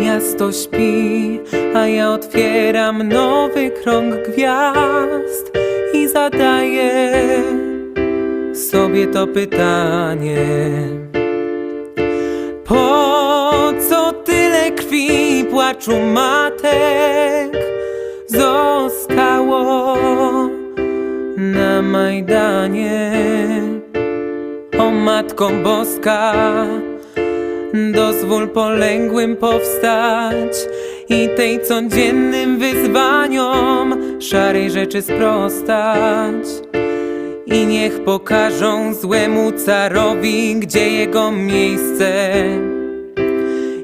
Miasto śpi, a ja otwieram nowy krąg gwiazd i zadaję sobie to pytanie. Po co tyle krwi i płaczu matek zostało na Majdanie? O Matko Boska, dozwól polęgłym powstać i tej codziennym wyzwaniom szarej rzeczy sprostać. I niech pokażą złemu carowi, gdzie jego miejsce.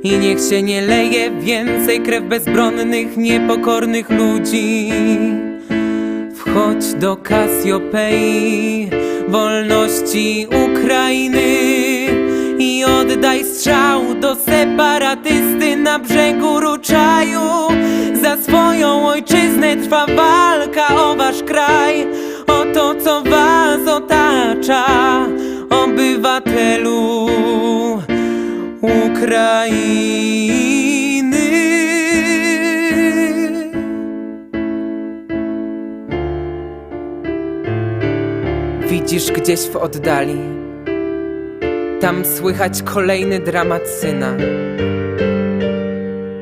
I niech się nie leje więcej krew bezbronnych, niepokornych ludzi. Wchodź do Kasiopei, wolności Ukrainy do separatysty na brzegu Ruczaju. Za swoją ojczyznę trwa walka o wasz kraj, o to co was otacza, obywatelu Ukrainy. Widzisz gdzieś w oddali, tam słychać kolejny dramat syna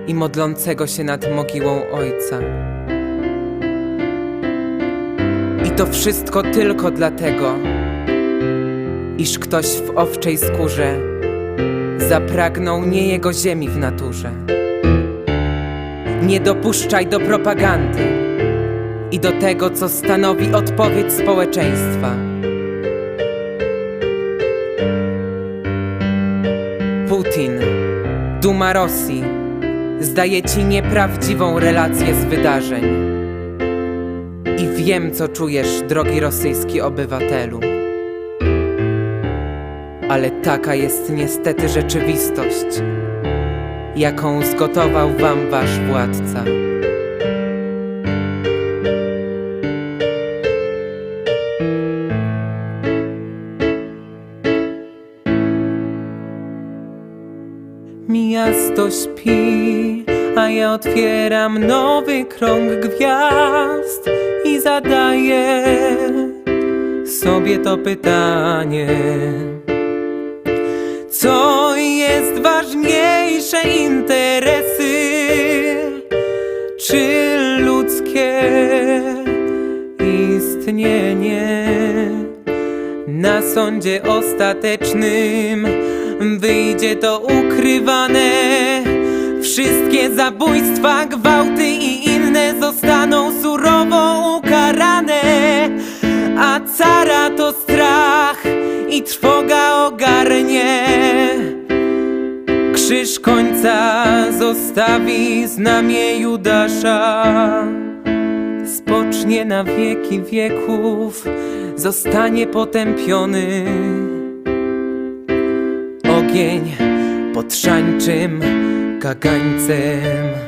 i modlącego się nad mogiłą ojca. I to wszystko tylko dlatego, iż ktoś w owczej skórze zapragnął nie jego ziemi w naturze. Nie dopuszczaj do propagandy i do tego, co stanowi odpowiedź społeczeństwa. Putin, Duma Rosji, zdaje ci nieprawdziwą relację z wydarzeń. I wiem, co czujesz, drogi rosyjski obywatelu. Ale taka jest niestety rzeczywistość, jaką zgotował wam wasz władca. Miasto śpi, a ja otwieram nowy krąg gwiazd i zadaję sobie to pytanie. Co jest ważniejsze interesy, czy ludzkie istnienie? Na sądzie ostatecznym wyjdzie to ukrywane. Wszystkie zabójstwa, gwałty i inne zostaną surowo ukarane. A cara to strach i trwoga ogarnie. Krzyż końca zostawi znamie Judasza spocznie na wieki wieków, zostanie potępiony. Ogień pod szańczym kagańcem.